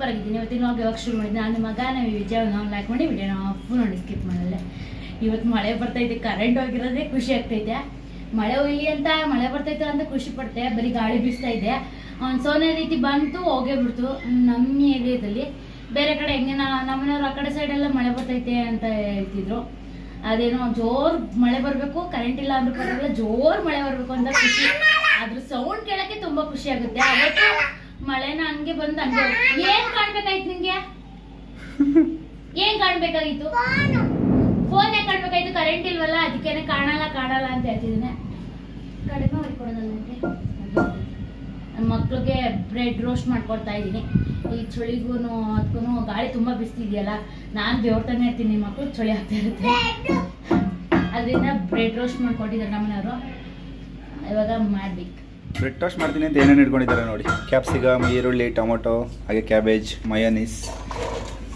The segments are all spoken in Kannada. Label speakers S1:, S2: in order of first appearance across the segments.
S1: ಸೂಪರ್ ಆಗಿದ್ದೀನಿ ಇವತ್ತಿನ ನಾವು ಯಾವಾಗ ಶುರು ಮಾಡಿದ್ದೆ ನಾನು ಮಗ ನಾವು ವಿಜಯ ನಾವು ಲೈಕ್ ಮಾಡಿ ವಿಡಿಯೋನ ಆಫ್ ನೋಡಿ ಸ್ಕಿಪ್ ಮಾಡಲ್ಲ. ಇವತ್ತು ಮಳೆ ಬರ್ತೈತೆ ಕರೆಂಟ್ ಹೋಗಿರೋದೇ ಖುಷಿ ಆಗ್ತೈತೆ. ಮಳೆ ಹೋಗಿ ಅಂತ ಮಳೆ ಬರ್ತೈತೆ ಅಂತ ಖುಷಿ ಪಡ್ತೆ, ಬರೀ ಗಾಳಿ ಬೀಸ್ತಾ ಇದೆ. ಒಂದು ಸೋನೆ ರೀತಿ ಬಂತು, ಹೋಗೇ ಬಿಡ್ತು. ನಮ್ಮ ಏರಿಯಾದಲ್ಲಿ ಬೇರೆ ಕಡೆ ಹೆಂಗೆ ನಮ್ಮನೆಯವ್ರು ಆ ಕಡೆ ಸೈಡೆಲ್ಲ ಮಳೆ ಬರ್ತೈತೆ ಅಂತ ಹೇಳ್ತಿದ್ರು. ಅದೇನೋ ಜೋರು ಮಳೆ ಬರಬೇಕು ಕರೆಂಟ್ ಇಲ್ಲ ಅಂದ್ರೂ ಜೋರು ಮಳೆ ಬರಬೇಕು ಅಂತ ಖುಷಿ. ಅದ್ರ ಸೌಂಡ್ ಕೇಳೋಕ್ಕೆ ತುಂಬ ಖುಷಿ ಆಗುತ್ತೆ. ಅವತ್ತು ಮಳೆನ ಹಂಗೆ ಬಂದು ಹಂಗೆ ಏನ್ ಕಾಣ್ಬೇಕಾಯ್ತು ನಿಂಗೆ? ಏನ್ ಕಾಣ್ಬೇಕಾಗಿತ್ತು? ಫೋನ್ ಕಾಣ್ಬೇಕಾಯ್ತು? ಕರೆಂಟ್ ಇಲ್ವಲ್ಲ, ಅದಕ್ಕೇನೆ ಕಾಣಲ್ಲ ಕಾಣಲ್ಲ ಅಂತ ಹೇಳ್ತಿದ್ದೀನಿ ಕಡಿಮೆ ಮಾಡ್ಕೊಡೋದಲ್ಲ ನನ್ನ ಮಕ್ಳಿಗೆ ಬ್ರೆಡ್ ರೋಸ್ಟ್ ಮಾಡ್ಕೊಡ್ತಾ ಇದ್ದೀನಿ. ಈ ಚಳಿಗೂ ಅದಕ್ಕೂ ಗಾಳಿ ತುಂಬ ಬಿಸ್ತಿದೆಯಲ್ಲ, ನಾನು ದೇವ್ರತಾನೆ ಇರ್ತೀನಿ ಮಕ್ಕಳು ಚಳಿ ಆಗ್ತಾ ಇರುತ್ತೆ. ಅದರಿಂದ ಬ್ರೆಡ್ ರೋಸ್ಟ್ ಮಾಡ್ಕೊಟ್ಟಿದ್ದಾರೆ ನಮ್ಮನೆಯವರು. ಇವಾಗ ಮಾಡ್ಬೇಕು.
S2: ಬ್ರೆಡ್ ಟೋಸ್ಟ್ ಮಾಡ್ತೀನಿ ಅಂತ ಏನೇನು ಇಟ್ಕೊಂಡಿದ್ದಾರೆ ನೋಡಿ. ಕ್ಯಾಪ್ಸಿಕಮ್ ಈರುಳ್ಳಿ ಟೊಮೊಟೊ ಹಾಗೆ ಕ್ಯಾಬೇಜ್ ಮಯೋನೀಸ್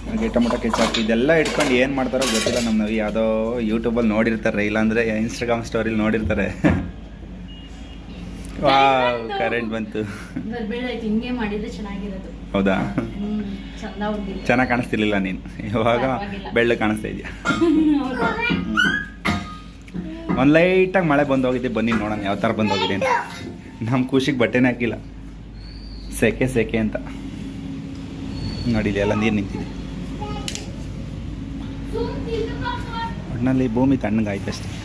S2: ಹಾಗೆ ಟೊಮೊಟೊ ಕೆಚಾಪ್ ಇದೆಲ್ಲ ಇಟ್ಕೊಂಡು ಏನು ಮಾಡ್ತಾರೋ ಗೊತ್ತಿಲ್ಲ ನಮ್ಮ ನವಿ ಯಾವುದೋ ಯೂಟ್ಯೂಬಲ್ಲಿ ನೋಡಿರ್ತಾರೆ ಇಲ್ಲಾಂದರೆ ಇನ್ಸ್ಟಾಗ್ರಾಮ್ ಸ್ಟೋರಿಲಿ ನೋಡಿರ್ತಾರೆ. ವಾ ಕರೆಂಟ್ ಬಂತು. ಹೌದಾ? ಚೆನ್ನಾಗಿ ಕಾಣಿಸ್ತಿರ್ಲಿಲ್ಲ ನೀನು. ಇವಾಗ ಬೆಳ್ಳು ಕಾಣಿಸ್ತಾ ಇದೆಯಾ? ಒಂದು ಲೈಟಾಗಿ ಮಳೆ ಬಂದೋಗಿದೆ ಬನ್ನಿ ನೋಡೋಣ ಯಾವ ಥರ ಬಂದು ಹೋಗಿದೆ ಅಂತ. ನಮ್ಮ ಖುಷಿಗೆ ಬಟ್ಟೆನೇ ಹಾಕಿಲ್ಲ. ಸೆಕೆ ಸೆಕೆ ಅಂತ. ನೋಡಿ ಎಲ್ಲ ನೀರು ನಿಂತಿದೆ. ಒಟ್ಟಿನಲ್ಲಿ ಭೂಮಿ ತಣ್ಣಗಾಯ್ತು ಅಷ್ಟೆ.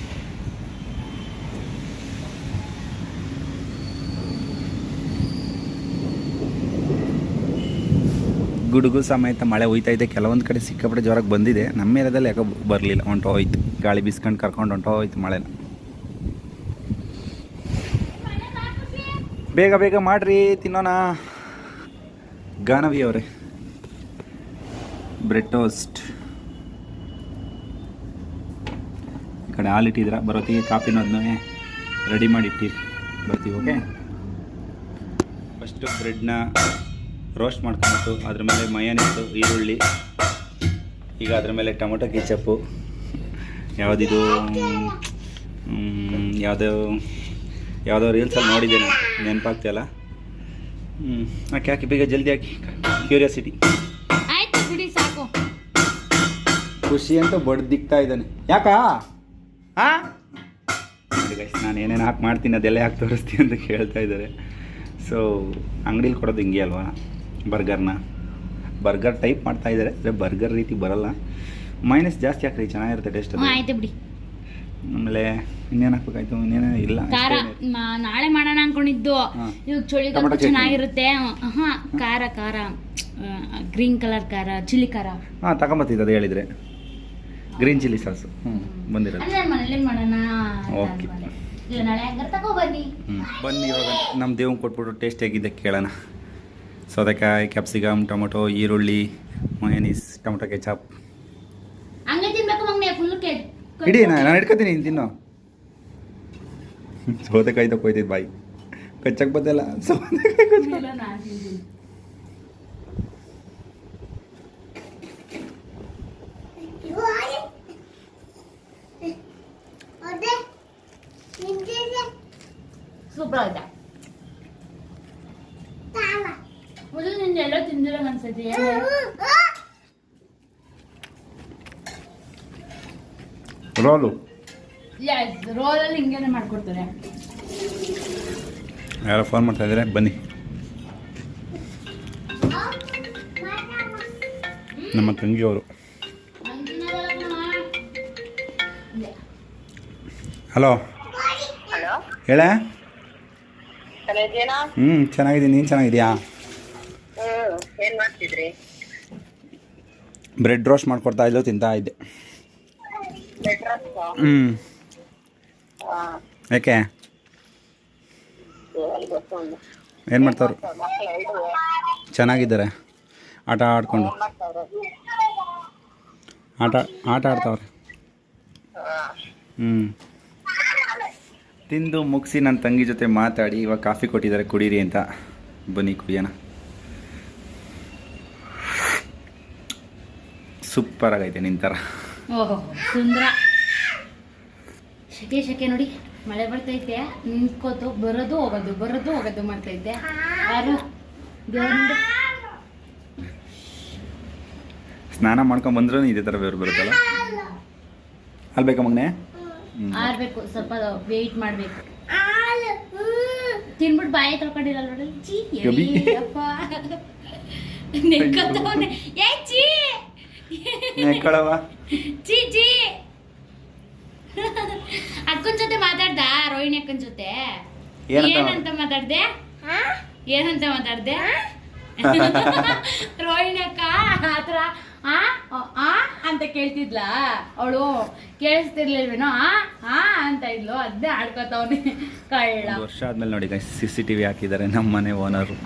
S2: ಗುಡುಗು ಸಮೇತ ಮಳೆ ಹೋಯ್ತಾ ಇದೆ. ಕೆಲವೊಂದು ಕಡೆ ಸಿಕ್ಕಾಪಟ್ಟೆ ಜ್ವರಕ್ಕೆ ಬಂದಿದೆ. ನಮ್ಮ ಏರಿಯಾದಲ್ಲಿ ಯಾಕೋ ಬರಲಿಲ್ಲ. ಹೊಂಟೋಯ್ತು ಗಾಳಿ ಬಿಸ್ಕೊಂಡು ಕರ್ಕೊಂಡು ಹೊಂಟೋಯ್ತು ಮಳೆನ. ಬೇಗ ಬೇಗ ಮಾಡ್ರಿ, ತಿನ್ನೋಣ. ಗಾನವಿ ಅವರೇ. Bread toast. ಈ ಕಡೆ ಹಾಲು ಇಟ್ಟಿದ್ದೀರ? ಬರೋತ್ತಿಗೆ ಕಾಫಿನೋದನ್ನೇ ರೆಡಿ ಮಾಡಿ ಇಟ್ಟಿರಿ. ಬರ್ತೀವಿ ಓಕೆ ಫಸ್ಟು ಬ್ರೆಡ್ನ ರೋಸ್ಟ್ ಮಾಡ್ಕೊಂಬಿಟ್ಟು ಅದ್ರ ಮೇಲೆ ಮಯನಿತ್ತು ಈರುಳ್ಳಿ, ಈಗ ಅದ್ರ ಮೇಲೆ ಟೊಮೊಟೊ ಕೆಚಪ್ಪು ಯಾವುದಿದು? ಯಾವುದೋ? ಯಾವುದೋ ರೀಲ್ಸಲ್ಲಿ ನೋಡಿದ್ದೇನೆ ನಾನು ನೆನಪಾಗ್ತಿಲ್ಲ. ಹ್ಞೂ ಹಾಕಿ ಹಾಕಿ ಬೇಗ ಜಲ್ದಿ ಹಾಕಿ. ಕ್ಯೂರಿಯಾಸಿಟಿ
S1: ಆಯ್ತು ಬಿಡಿ ಸಾಕು.
S2: ಖುಷಿ ಅಂತ ಬಡ್ದಿಕ್ತಾ ಇದ್ದಾನೆ. ಯಾಕಾ? ಹಾ ನಾನು ಏನೇನು ಹಾಕಿ ಮಾಡ್ತೀನಿ ಅದೆಲ್ಲ ಯಾಕೆ ತೋರಿಸ್ತೀನಿ ಅಂತ ಕೇಳ್ತಾ ಇದ್ದಾರೆ. ಸೊ ಅಂಗಡೀಲಿ ಕೊಡೋದು ಹಿಂಗೆ ಅಲ್ವಾ? ಬರ್ಗರ್ನ. ಬರ್ಗರ್ ಟೈಪ್ ಮಾಡ್ತಾ ಇದ್ದಾರೆ ಅಂದರೆ ಬರ್ಗರ್ ರೀತಿ ಬರಲ್ಲ. ಮೈನಸ್ ಜಾಸ್ತಿ ಹಾಕ್ರಿ ಚೆನ್ನಾಗಿರುತ್ತೆ ಟೇಸ್ಟ್
S1: ಆಯ್ತು ಬಿಡಿ.
S2: ಆಮೇಲೆ ಇನ್ನೇನು ಹಾಕ್ಬೇಕಾಯ್ತು? ಇನ್ನೇನು ಇಲ್ಲ
S1: ಖಾರ. ಮ- ನಾಳೆ ಮಾಡೋಣ ಅನ್ಕೊಂಡಿದ್ದು.
S2: ಹಾ.
S1: ಇವಾಗ ಚಳಿಗಾಲ
S2: ಚಟ್ನಿ.
S1: ಚೆನ್ನಾಗಿರುತ್ತೆ. ಹಾ ಖಾರ ಖಾರ. ಗ್ರೀನ್ ಕಲರ್ ಖಾರ ಚಿಲ್ಲಿ ಖಾರ.
S2: ಹಾಂ ತಗೊಂಬತ್ತಿದ್ದು ಅದು ಹೇಳಿದ್ರೆ. Green chilli sauce. ಹ್ಞೂ ಬಂದಿರೋದು.
S1: ಮನೇಲಿ ಮಾಡೋಣ ಅಂತ
S2: ಓಕೆ.
S1: ಅನ್ಕೊಂಡೆ. ಇಲ್ಲ ನಾಳೆ ಹಂಗಾರೆ ತಗೋ ಬನ್ನಿ.
S2: ಹ್ಞೂ ಬನ್ನಿ ಇವಾಗ ನಮ್ಮ ದೇವ್ ಕೊಟ್ಬಿಟ್ಟು ಟೇಸ್ಟ್ ಹೇಗಿದೆ ಕೇಳೋಣ. ಸೌದೆಕಾಯಿ ಕ್ಯಾಪ್ಸಿಕಮ್ ಟೊಮೊಟೊ ಈರುಳ್ಳಿ ಮಯನೀಸ್ ಟೊಮೊಟೊ ಕೆಚಾಪ್
S1: ಹಂಗೆ ತಿನ್ಬೇಕು ಮಗ್ನೆ ಫುಲ್
S2: ಇಡೀ ನಾನು ಇಟ್ಕೊತೀನಿ ನೀನು ತಿನ್ನು. ಸೌತೆಕಾಯಿ ತಗೋಯ್ತಿದ್ದು ಬಾಯಿ. ಕಚ್ಚಕ್ಕೆ ಬದ್ದಲ್ಲ ಸೌತೆಕಾಯಿ ಕಚ್ಚ
S1: ಇಲ್ಲ, ನಾನ್ ತಿಂತೀನಿ. ಸೂಪರ್ ಆಯ್ತಾ ಮೊದಲು ನಿಂದ ಎಲ್ಲ ತಿಂದಿರೋ ಅನ್ಸತಿ
S2: ರೋಲು
S1: ರೋಲಲ್ಲಿ ಹಿಂಗೇನೆ ಮಾಡ್ಕೊಡ್ತಾರೆ.
S2: ಯಾರೋ ಫೋನ್ ಮಾಡ್ತಾ ಇದ್ದಾರೆ ಬನ್ನಿ. ನಮ್ಮ ತಂಗಿಯವರು. ಹಲೋ
S3: ಹಲೋ
S2: ಹೇಳ?
S3: ಹ್ಮ್
S2: ಹ್ಞೂ ಚೆನ್ನಾಗಿದ್ದೀನಿ. ನೀನು ಚೆನ್ನಾಗಿದ್ಯಾ
S3: ಹ್ಮ್ ಏನ್ ಮಾಡ್ತಿದ್ರಿ?
S2: ಬ್ರೆಡ್ ರೋಸ್ಟ್ ಮಾಡ್ಕೊಡ್ತಾ ಇದ್ಲು ತಿಂತಾ ಇದ್ದೆ. ಹ್ಞೂ ಯಾಕೆ?
S3: ಗೊತ್ತೊಂದು
S2: ಏನು ಮಾಡ್ತಾವ್ರು? ಚೆನ್ನಾಗಿದ್ದಾರೆ. ಆಟ ಆಡ್ಕೊಂಡು. ಆಟ ಆಟ ಆಡ್ತಾವ್ರೆ. ಹ್ಞೂ ತಿಂದು ಮುಗಿಸಿ ನನ್ನ ತಂಗಿ ಜೊತೆ ಮಾತಾಡಿ ಇವಾಗ ಕಾಫಿ ಕೊಟ್ಟಿದ್ದಾರೆ ಕುಡೀರಿ ಅಂತ. ಬನ್ನಿ ಕುಡಿಯೋಣ. ಸೂಪರ್ ಆಗೈತೆ ನಿನ್ನ ಥರ
S1: ಓಹೋ ಸುಂದರ. ಶೆಕೆ ಶೆಕೆ ನೋಡಿ ಮಳೆ ಬರ್ತೈತೆ. ನಿಂತ್ಕೋತು ಬರೋದು ಹೋಗೋದು ಬರೋದು ಹೋಗೋದು ಮಾಡ್ತೈತೆ. ಯಾರು? ದೇವ್ರ.
S2: ಸ್ನಾನ ಮಾಡ್ಕೊಂಡ್ ಬಂದ್ರೂ ಇದೇ ಥರ ಬೇರೆ ಬರುತ್ತಲ್ಲ? ಅಲ್ಲಿ ಬೇಕಾ ಮಗನೆ?
S1: ಆರ್ಬೇಕು ಸ್ವಲ್ಪ ವೇಟ್ ಮಾಡಬೇಕು. ತಿನ್ಬಿಟ್ಟು ಬಾಯಿ ತಳ್ಕೊಂಡಿಲ್ಲ ನೋಡಿ. ಚೀ
S2: ಯಪ್ಪ
S1: ಅಪ್ಪ ಏ ಚೀ.
S2: ನೆಕ್ಕಳವ
S1: ಚೀ ಚೀ ಅಕ್ಕನ ಜೊತೆ ಮಾತಾಡ್ದ? ರೋಹಿಣಿ ಅಕ್ಕನ ಜೊತೆ?
S2: ಏನಂತ
S1: ಮಾತಾಡ್ದೆ? ಏನಂತ ಮಾತಾಡ್ದೆ? ರೋಹಿಣಿ ಅಕ್ಕ ಆತರ ಆ ಆ ಅಂತ ಕೇಳ್ತಿದ್ಲ? ಅವಳು ಕೇಳಿಸ್ತಿರ್ಲಿಲ್ವೇನೋ ಆ ಆ ಅಂತ ಇದ್ಲು. ಅದೇ ಆಡ್ಕೊತಾವ್ನಿ ಕಳ್ಳ.
S2: ವರ್ಷ ಆದ್ಮೇಲೆ ನೋಡಿ ಸಿ ಸಿ ಟಿ ವಿ ಹಾಕಿದ್ದಾರೆ ನಮ್ಮ ಮನೆ ಓನರು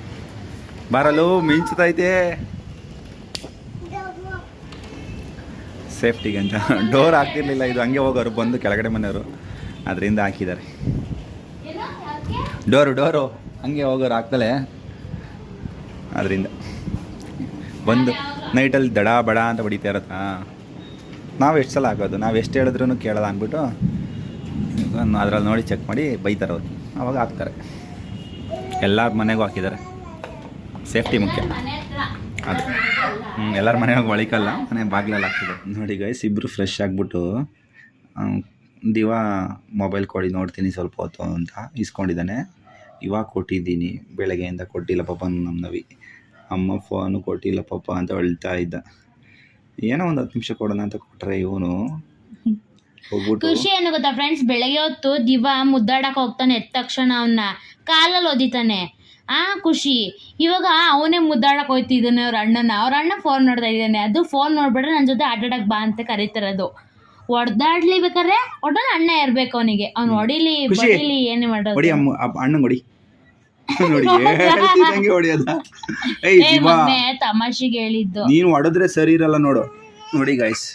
S2: ಬರಲು ಮಿಂಚುತ್ತೈತೆ ಸೇಫ್ಟಿಗೆ ಅಂತ. ಡೋರ್ ಹಾಕ್ತಿರ್ಲಿಲ್ಲ, ಇದು ಹಂಗೆ ಹೋಗೋರು ಬಂದು ಕೆಳಗಡೆ ಮನೆಯವರು. ಅದರಿಂದ ಹಾಕಿದ್ದಾರೆ? ಡೋರು ಡೋರು ಹಂಗೆ ಹೋಗೋರು ಹಾಕ್ತಲೆ. ಅದರಿಂದ. ಬಂದು ನೈಟಲ್ಲಿ ದಡ, ಬಡ ಅಂತ ಹೊಡಿತಾ ಇರತ್ತಾ. ನಾವು ಎಷ್ಟು ಸಲ ಹಾಕೋದು? ನಾವು ಎಷ್ಟು ಹೇಳಿದ್ರು ಕೇಳಲ್ಲ ಅಂದ್ಬಿಟ್ಟು ಅದರಲ್ಲಿ ನೋಡಿ ಚೆಕ್ ಮಾಡಿ ಬೈತಾರೆ ಅವ್ರು. ಅವಾಗ ಹಾಕ್ತಾರೆ. ಎಲ್ಲರ ಮನೆಗೂ ಹಾಕಿದ್ದಾರೆ. ಸೇಫ್ಟಿ ಮುಖ್ಯ. ಅದು. ಹ್ಞೂ ಎಲ್ಲರ ಮನೆಯಾಗ ಒಳಿಕಲ್ಲ ಮನೆ ಬಾಗಿಲಲ್ಲಿ ಹಾಕ್ತಿದೆ ನೋಡಿ ಗೈಸ್ ಇಬ್ಬರು ಫ್ರೆಶ್ ಆಗಿಬಿಟ್ಟು ದಿವ ಮೊಬೈಲ್ ಕೊಡಿ ನೋಡ್ತೀನಿ ಸ್ವಲ್ಪ ಹೊತ್ತು ಅಂತ ಇಸ್ಕೊಂಡಿದ್ದಾನೆ. ಇವಾಗ ಕೊಟ್ಟಿದ್ದೀನಿ ಬೆಳಗ್ಗೆಯಿಂದ ಕೊಟ್ಟಿಲ್ಲ ಪಾಪ ನಮ್ಮ ನವಿ. ಅಮ್ಮ ಫೋನು ಕೊಟ್ಟಿಲ್ಲ ಪಾಪ ಅಂತ ಹೇಳ್ತಾ ಇದ್ದ. ಏನೋ ಒಂದು ಹತ್ತು ನಿಮಿಷ ಕೊಡೋಣ ಅಂತ ಕೊಟ್ಟರೆ ಇವನು. ಹೋಗ್ಬಿಟ್ಟು.
S1: ಖುಷಿ ಏನು ಗೊತ್ತಾ ಫ್ರೆಂಡ್ಸ್ ಬೆಳಗ್ಗೆ ಹೊತ್ತು ದಿವ ಮುದ್ದಾಡಕ್ ಹೋಗ್ತಾನೆ ಎದ್ದ ತಕ್ಷಣ ಅವನ್ನ ಕಾಲಲ್ಲಿ ಒದಿತಾನೆ. ಆ ಖುಷಿ. ಇವಾಗ ಅವನೇ ಮುದ್ದಾಡಕ್ ಹೋಯ್ತಿದ್ದಾನೆ ಅವ್ರ ಅಣ್ಣನ. ಅವ್ರ ಅಣ್ಣ ಫೋನ್ ನೋಡ್ತಾ ಇದ್ದಾನೆ. ಅದು ಫೋನ್ ನೋಡ್ಬಿಟ್ರೆ ನನ್ನ ಜೊತೆ ಆಟಾಡಕ್ ಬಾ ಅಂತ ಕರೀತಿರೋದು. ಹೊಡ್ದಾಡ್ಲಿ ಬೇಕಾದ್ರೆ ಒಡನ ಅಣ್ಣ ಇರ್ಬೇಕು ಅವನಿಗೆ. ಅವ್ನು ಹೊಡಿಲಿ
S2: ಖುಷಿ.
S1: ಬಡಿಲಿ ಏನೇ ಮಾಡೋದು
S2: ಹೊಡಿ ಅಮ್ಮ ಅಪ್ಪ ಅಣ್ಣಂಗೆ ಹೊಡಿ. ನೋಡಿ ಹೇಳ್ತಿದ್ದಂಗೆ ಹೊಡಿಯೋದ? ಏಯ್
S1: ಏ ಮೊನ್ನೆ ತಮಾಷೆಗೆ ಹೇಳಿದ್ದು.
S2: ನೀನು ಹೊಡೆದ್ರೆ ಸರಿ ಇರಲ್ಲ ನೋಡು. ನೋಡಿ ಗೈಸ್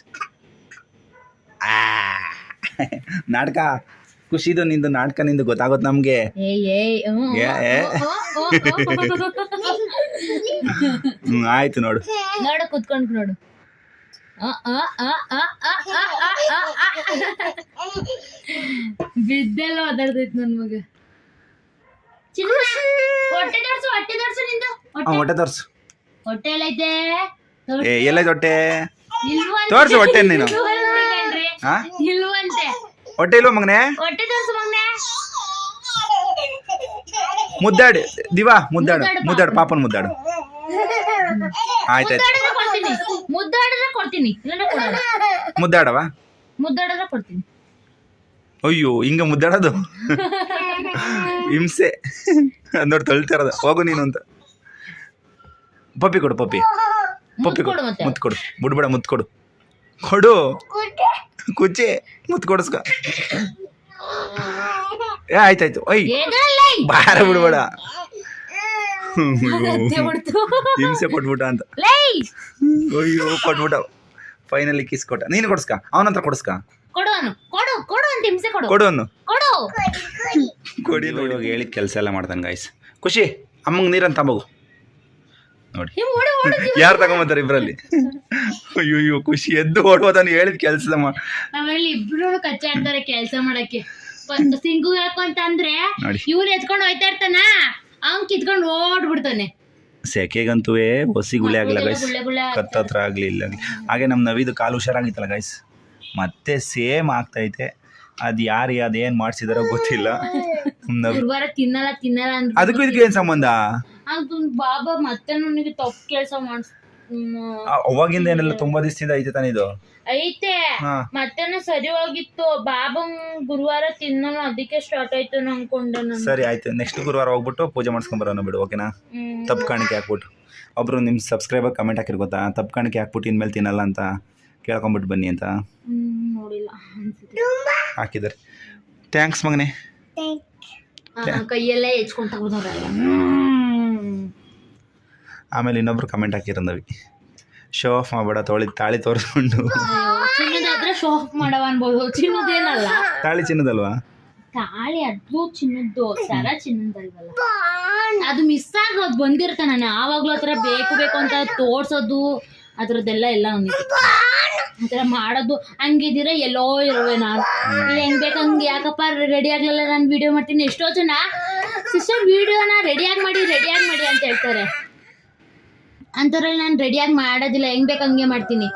S2: ನಾಟಕ. ಖುಷಿದು ನಿಂದು ನಾಟಕ ನಿಂದು ಗೊತ್ತಾಗೋದು ನಮ್ಗೆ. ಆಯ್ತು ನೋಡು.
S1: ನೋಡು ಕುತ್ಕೊಂಡು ನೋಡು. ಬಿದ್ದೆಲ್ಲ ಒದಾಡ್ದೈತ್ ನನ್ ಮಗ. ಹೊಟ್ಟೆ ತೋರ್ಸು ಹೊಟ್ಟೆ ತೋರ್ಸು ನಿಂದು. ಹೊಟ್ಟೆ
S2: ತೋರ್ಸು.
S1: ಹೊಟ್ಟೆ ಎಲ್ಲೈತೆ
S2: ಎಲ್ಲೈತೆ ಹೊಟ್ಟೆ? ತೋರ್ಸು ಹೊಟ್ಟೆ ನೀನು.
S1: ಇಲ್ವಂತೆ.
S2: ಹೊಟ್ಟೆ ಇಲ್ವ ಮಗನೇ?
S1: ಹೊಟ್ಟೆ ತೋರ್ಸು ಮಗ್ನೆ.
S2: ಮುದ್ದಾಡಿ. ದಿವಾ ಮುದ್ದಾಡು.
S1: ಮುದ್ದಾಡು
S2: ಪಾಪನ ಮುದ್ದಾಡು. ಆಯ್ತಾಯ್ತು.
S1: ಮುದ್ದಾಡಿದ್ರೆ ಕೊಡ್ತೀನಿ. ಮುದ್ದಾಡಿದ್ರೆ ಕೊಡ್ತೀನಿ. ಇಲ್ಲ ಕೊಡಲ್ಲ.
S2: ಮುದ್ದಾಡವಾ?
S1: ಮುದ್ದಾಡಿದ್ರೆ ಕೊಡ್ತೀನಿ.
S2: ಅಯ್ಯೋ ಹಿಂಗ ಮುದ್ದಾಡೋದು? ಹಿಂಸೆ. ನೋಡಿ ತಳ್ತಾ ಇರೋದು. ಹೋಗು ನೀನು ಅಂತ. ಪಪ್ಪಿ ಕೊಡು ಪಪ್ಪಿ. ಪಪ್ಪಿ
S1: ಕೊಡು.
S2: ಮುತ್
S1: ಮುತ್ತು.
S2: ಕೊಡು. ಬಿಡ್ಬೇಡ ಮುತ್ತು ಕೊಡು. ಕೊಡು. ಕುಚ್ಚಿ ಮುತ್ ಕೊಡಿಸ್ಕೊ. ಏ ಆಯ್ತಾಯ್ತು.
S1: ಅಯ್ಯ
S2: ಬಾರ ಬಿಡ್ಬೇಡ. ಹಿಂಸೆ ಕೊಟ್ಬಿಟ್ಟ ಅಂತ. ಅಯ್ಯೋ ಕೊಟ್ಬಿಟ್ಟ. ಫೈನಲಿ ಕಿಸ್ ಕೊಟ್ಟ. ನೀನು ಕೊಡಿಸ್ಕ. ಅವನಂತ್ರ ಕೊಡಿಸ್ಕ.
S1: ಕೊಡುವನು ಕೊಡಿ
S2: ನೋಡಿ. ಹೇಳಿ ಕೆಲಸ ಎಲ್ಲ ಮಾಡ್ದಂಗೆ ಗಾಯ್ಸ್ ಖುಷಿ. ಅಮ್ಮಂಗೆ ನೀರಂತ ಮಗು. ನೋಡಿ. ಯಾರು ತಗೊಂಬತ್ತಾರೆ ಇಬ್ಬರಲ್ಲಿ ಅಯ್ಯೋ ಅಯ್ಯೋ ಖುಷಿ. ಎದ್ದು ಓಡ್ಬೋದಾನು ಹೇಳಿದ ಕೆಲಸ ಮಾಡಿ
S1: ಆಮೇಲೆ ಕಚ್ಚಾ ಕಚ್ಚಾಡ್ತಾರೆ ಕೆಲಸ ಮಾಡಕ್ಕೆ. ಸಿಂಗು ಹೇಳ್ಕೊಂತ ಅಂದ್ರೆ. ಇವ್ರು ಎತ್ಕೊಂಡು ಹೋಯ್ತಾ ಇರ್ತಾನ ಅವ್ನ್ ಕಿತ್ಕೊಂಡು ಓಡ್ಬಿಡ್ತಾನೆ.
S2: ಸೆಕೆಗಂತೂ ಹೊಸಿ ಗುಳೆ ಆಗಲ್ಲ ಗೈಸ್ ಕತ್ತತ್ರ ಆಗಲಿ ಇಲ್ಲ ಹಾಗೆ ನಮ್ಮ ನವಿದು ಕಾಲು ಹುಷಾರಾಗಿತ್ತಲ್ಲ ಗೈಸ್ ಮತ್ತೆ ಸೇಮ್ ಆಗ್ತೈತೆ. ಅದು ಯಾರು ಅದೇನು ಮಾಡಿಸಿದಾರೋ ಗೊತ್ತಿಲ್ಲ.
S1: ತಿನ್ನಲ್ಲ ತಿನ್ನಲ್ಲ
S2: ಅದಕ್ಕೂ ಇದಕ್ಕೂ ಏನು ಸಂಬಂಧ?
S1: ಅದು ಬಾಬಾ ಮತ್ತೆ ನನಗೆ ತಪ್ಪು ಕೆಲಸ ಮಾಡಿಸ್
S2: ಅವಾಗಿಂದ ಏನೆಲ್ಲ ತುಂಬಾ ದಿವಸದಿಂದ ಐತೆ ತಾನೇ ಇದು?
S1: ಐತೆ.
S2: ಹಾ.
S1: ಮತ್ತೆನ ಸರಿ ಹೋಗಿತ್ತು. ಬಾಬಾ ಗುರುವಾರ ತಿನ್ನಲ್ಲ ಅದಕ್ಕೆ ಸ್ಟಾರ್ಟ್ ಆಯ್ತು ಅನ್ಕೊಂಡೆ ನಾನು
S2: ಸರಿ ಆಯ್ತು. ನೆಕ್ಸ್ಟ್ ಗುರುವಾರ ಹೋಗ್ಬಿಟ್ಟು ಪೂಜೆ ಮಾಡ್ಸ್ಕೊಂಡ್ ಬರೋಣ ಬಿಡು ಓಕೆನಾ
S1: ಹ್ಮ್.
S2: ತಪ್ಪು ಕಾಣಿಕೆ ಹಾಕ್ಬಿಟ್ಟು. ಒಬ್ರು ನಿಮ್ಮ ಸಬ್ಸ್ಕ್ರೈಬರ್ ಕಮೆಂಟ್ ಹಾಕಿರ್ ಗೊತ್ತಾ? ತಪ್ಪು ಕಾಣಿಕೆ ಹಾಕ್ಬಿಟ್ಟು ಇನ್ಮೇಲೆ ತಿನ್ನಲ್ಲ ಅಂತ ಕೇಳ್ಕೊಂಬಿಟ್ಟು ಬನ್ನಿ ಅಂತ.
S1: ಹ್ಮ್, ನೋಡಿಲ್ಲ. ಅನ್ಸುತ್ತೆ.
S2: ಹಾಕಿದ್ದಾರೆ. ಥ್ಯಾಂಕ್ಸ್ ಮಗನೇ.
S1: ಆ, ಕೈಯೆಲ್ಲ ಹೆಚ್ಕೊಂಡ್ ತಗೋದವ್ರಲ್ಲ
S2: ಆಮೇಲೆ ಇನ್ನೊಬ್ರು ಕಮೆಂಟ್ ಹಾಕಿರಂದವಿ. ನವಿ ಶೋ ಆಫ್ ಮಾಡಬೇಡ ತೊಳಿ ತಾಳಿ ತೋರಿಸ್ಕೊಂಡು.
S1: ಚಿನ್ನದಾದ್ರೆ ಶೋ ಆಫ್ ಮಾಡವ ಅನ್ಬೋದು. ಚಿನ್ನದೇನಲ್ಲ.
S2: ತಾಳಿ ಚಿನ್ನದಲ್ವಾ?
S1: ತಾಳಿ ಅದು ಚಿನ್ನದ್ದು ಸರ ಚಿನ್ನದಲ್ವಲ್ಲ. ಅದು ಮಿಸ್ ಆಗೋದು ಬಂದಿರ್ತ ನಾನು ಯಾವಾಗ್ಲೂ ಆತರ ಬೇಕು ಬೇಕು ಅಂತ ತೋರ್ಸೋದು ಅದ್ರದ್ದೆಲ್ಲ ಎಲ್ಲ ಆತರ ಮಾಡೋದು ಹಂಗಿದ್ದೀರಾ ಎಲ್ಲೋ ಇರುವೆ ನಾನು. ಇಲ್ಲಿ ಹೆಂಗ್ ಬೇಕು ಹಂಗೆ ಯಾಕಪ್ಪ ರೆಡಿ ಆಗ್ಲಿಲ್ಲ ನಾನು ವಿಡಿಯೋ ಮಾಡ್ತೀನಿ. ಎಷ್ಟೋ ಜನ ಸಿಸ್ಟರ್ ವಿಡಿಯೋನ ರೆಡಿಯಾಗಿ ಮಾಡಿ ರೆಡಿಯಾಗಿ ಮಾಡಿ ಅಂತ ಹೇಳ್ತಾರೆ. ಅಂಥದ್ರಲ್ಲಿ ನಾನು ರೆಡಿಯಾಗಿ ಮಾಡೋದಿಲ್ಲ. ಹೆಂಗ್ ಬೇಕು ಹಂಗೆ ಮಾಡ್ತೀನಿ.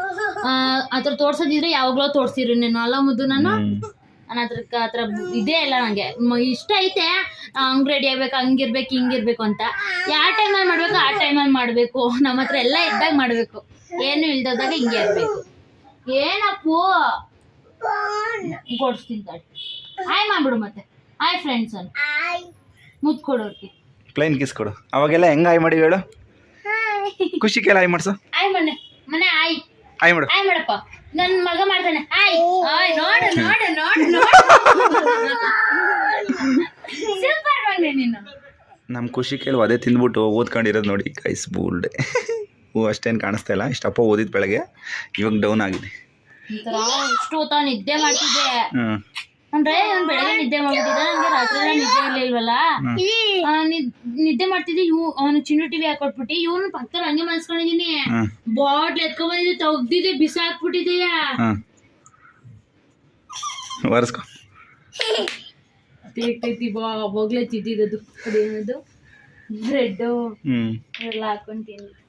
S1: ಆ ಥರ ತೋರ್ಸೋದಿದ್ರೆ ಯಾವಾಗಲೂ ತೋರಿಸಿರು ನೀನು. ಅಲ್ಲ ಮುದ್ದು ನಾನು?
S2: ನನ್ನ
S1: ಹತ್ರಕ್ಕೆ ಅದ್ರ ಆ ಥರ ಇದೇ ಇಲ್ಲ ನನಗೆ ಇಷ್ಟ ಐತೆ. ಹಂಗೆ ರೆಡಿ ಆಗ್ಬೇಕು ಹಂಗಿರ್ಬೇಕು ಹಿಂಗಿರ್ಬೇಕು ಅಂತ. ಯಾವ ಟೈಮಲ್ಲಿ ಮಾಡಬೇಕು ಆ ಟೈಮಲ್ಲಿ ಮಾಡಬೇಕು. ನಮ್ಮ ಹತ್ರ ಎಲ್ಲ ಇದ್ದಾಗ ಮಾಡಬೇಕು. ಏನು ಇಲ್ದಾಗ ಹಿಂಗೆ ಇರಬೇಕು. ಏನಪ್ಪು? ಕೊಡಿಸ್ತೀನಿ ತಡಿ. ಹಾಯ್ ಮಾಡ್ಬಿಡು ಮತ್ತೆ. ಹಾಯ್ ಫ್ರೆಂಡ್ಸ್ ಅನ್ ಮುದ್ದು ಕೊಡೋರ್ಗೆ
S2: ಪ್ಲೈನ್ ಕಿಸ್ ಕೊಡು. ಅವಾಗೆಲ್ಲ ಹೆಂಗೆ ಆಯ್ ಮಾಡಿ ಹೇಳು? ಖುಷಿಗೆಲ್ಲ ಆಯ್ ಮಾಡ್ಸ.
S1: ಆಯ್ ಮನೆ ಮನೆ ಆಯ್.
S2: ಆಯ್ ಮಾಡು.
S1: ಆಯ್ ಮಾಡಪ್ಪ. ನನ್ ಮಗ ಮಾಡ್ತಾನೆ. ಆಯ್. ಆಯ್ ನೋಡು ನೋಡು ನೋಡು ನೋಡು. ಸೂಪರ್ ಮಗನೆ ನೀನು.
S2: ನಮ್ಮ ಖುಷಿ ಕೇಳು ಅದೇ ತಿಂದ್ಬಿಟ್ಟು ಓದ್ಕೊಂಡಿರೋದು ನೋಡಿ ಕೈಸ್ ಬೂಲ್ಡೆ ಹೂ ಅಷ್ಟೇನು ಕಾಣಿಸ್ತಾ ಇಲ್ಲ. ಇಷ್ಟಪ್ಪ ಓದಿದ ಬೆಳಗ್ಗೆ ಇವಾಗ ಡೌನ್ ಆಗಿದೆ.
S1: ಒಂಥರ ಇಷ್ಟು ಹೊತ್ತ ನಿದ್ದೆ ಮಾಡ್ತಿದ್ದೆ.
S2: ಹ್ಞೂ
S1: ಅಂದ್ರೆ ಅವ್ನು ಬೆಳಗ್ಗೆ ನಿದ್ದೆ ಮಾಡ್ತಿದ್ದ ನಂಗೆ ರಾತ್ರಿ ಎಲ್ಲ ನಿದ್ದೆ ಇರ್ಲಿಲ್ವಲ್ಲ? ಆ, ನಿದ್- ನಿದ್ದೆ ಮಾಡ್ತಿದ್ದೆ. ಇವ್ ಅವನು ಚಿನ್ನು ಟಿವಿ ಹಾಕೊಟ್ಬಿಟ್ಟು. ಇವನು ಪಕ್ಕದಲ್ಲಿ ಹಂಗೆ ಮನ್ಸ್ಕೊಂಡಿದೀನಿ.
S2: ಹ್ಞೂ
S1: ಬಾಟ್ಲ್ ಎತ್ಕೊಂಡ್ಬಂದಿದ್ದೆ ತೆಗ್ದಿದ್ದೆ ಬಿಸಾಕ್ಬಿಟ್ಟಿದೆಯ
S2: ಹಾಂ ಒರೆಸ್ಕೊ.
S1: ತೇಗ್ತೈತಿ ಬಾ ಅವಾಗ್ಲೇ ತಿದ್ದಿದ್ದು ಅದೇನದು ಬ್ರೆಡ್
S2: ಹ್ಞೂ
S1: ಎಲ್ಲ ಹಾಕೊಂತೀನಿ ತಿಂದು.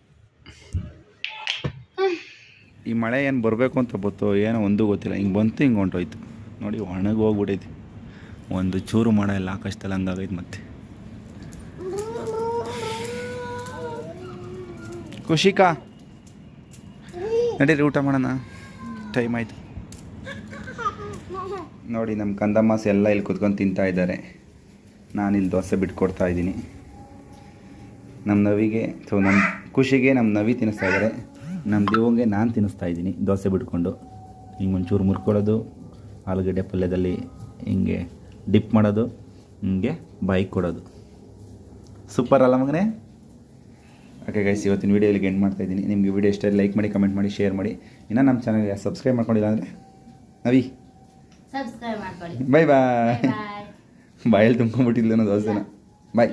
S2: ಈ ಮಳೆ ಏನು ಬರಬೇಕು ಅಂತ ಗೊತ್ತೋ ಏನೋ ಒಂದು ಗೊತ್ತಿಲ್ಲ. ಹಿಂಗೆ ಬಂತು ಹಿಂಗೆ ಹೊಂಟೋಯ್ತು. ನೋಡಿ, ಒಣಗಿ ಹೋಗ್ಬಿಟ್ಟೈತಿ ಒಂದು ಚೂರು ಮಾಡೋಲ್ಲ ಆಕಾಶದಲ್ಲಿ ಹಂಗಾಗೈತೆ ಮತ್ತೆ. ಖುಷಿಕಾ ನಡೀರಿ, ಊಟ ಮಾಡೋಣ. ಟೈಮ್ ಆಯಿತು. ನೋಡಿ, ನಮ್ಮ ಕಂದಮ್ಮಾಸ ಎಲ್ಲ ಇಲ್ಲಿ ಕುತ್ಕೊಂಡು ತಿಂತಾ ಇದ್ದಾರೆ. ನಾನು ಇಲ್ಲಿ ದೋಸೆ ಬಿಟ್ಕೊಡ್ತಾ ಇದ್ದೀನಿ. ನಮ್ಮ ನವಿಗೆ ಸೊ ನಮ್ಮ ಖುಷಿಗೆ ನಮ್ಮ ನವಿ ತಿನ್ನಿಸ್ತಾ ಇದ್ದಾರೆ. ನಮ್ಮ ದೇವಂಗೆ ನಾನು ತಿನ್ನಿಸ್ತಾ ಇದ್ದೀನಿ, ದೋಸೆ ಬಿಟ್ಕೊಂಡು. ಹಿಂಗೆ ಒಂಚೂರು ಮುರ್ಕೊಳ್ಳೋದು ಆಲೂಗಡ್ಡೆ ಪಲ್ಯದಲ್ಲಿ ಹಿಂಗೆ ಡಿಪ್ ಮಾಡೋದು ಹಿಂಗೆ ಬಾಯಿ ಕೊಡೋದು. ಸೂಪರ್ ಅಲ್ಲ ಮಗನೇ? ಓಕೆ ಗೈಸ್ ಇವತ್ತಿನ ವೀಡಿಯೋ ಇಲ್ಲಿಗೆ ಎಂಡ್ ಮಾಡ್ತಾ ಇದ್ದೀನಿ. ನಿಮಗೆ ವಿಡಿಯೋ ಇಷ್ಟ ಲೈಕ್ ಮಾಡಿ ಕಮೆಂಟ್ ಮಾಡಿ ಶೇರ್ ಮಾಡಿ. ಇನ್ನೂ ನಮ್ಮ ಚಾನಲ್ಗೆ ಸಬ್ಸ್ಕ್ರೈಬ್ ಮಾಡ್ಕೊಂಡಿಲ್ಲ ಅಂದರೆ ನವಿ.
S1: ಸಬ್ಸ್ಕ್ರೈಬ್ ಮಾಡ್ಕೊಳ್ಳಿ
S2: ಬಾಯ್ ಬಾಯ್
S1: ಬಾಯ್
S2: ಬಾಯಲ್ಲಿ ತುಂಬ್ಕೊಂಡ್ಬಿಟ್ಟಿಲ್ಲ ದೋಸೆನ ಬಾಯ್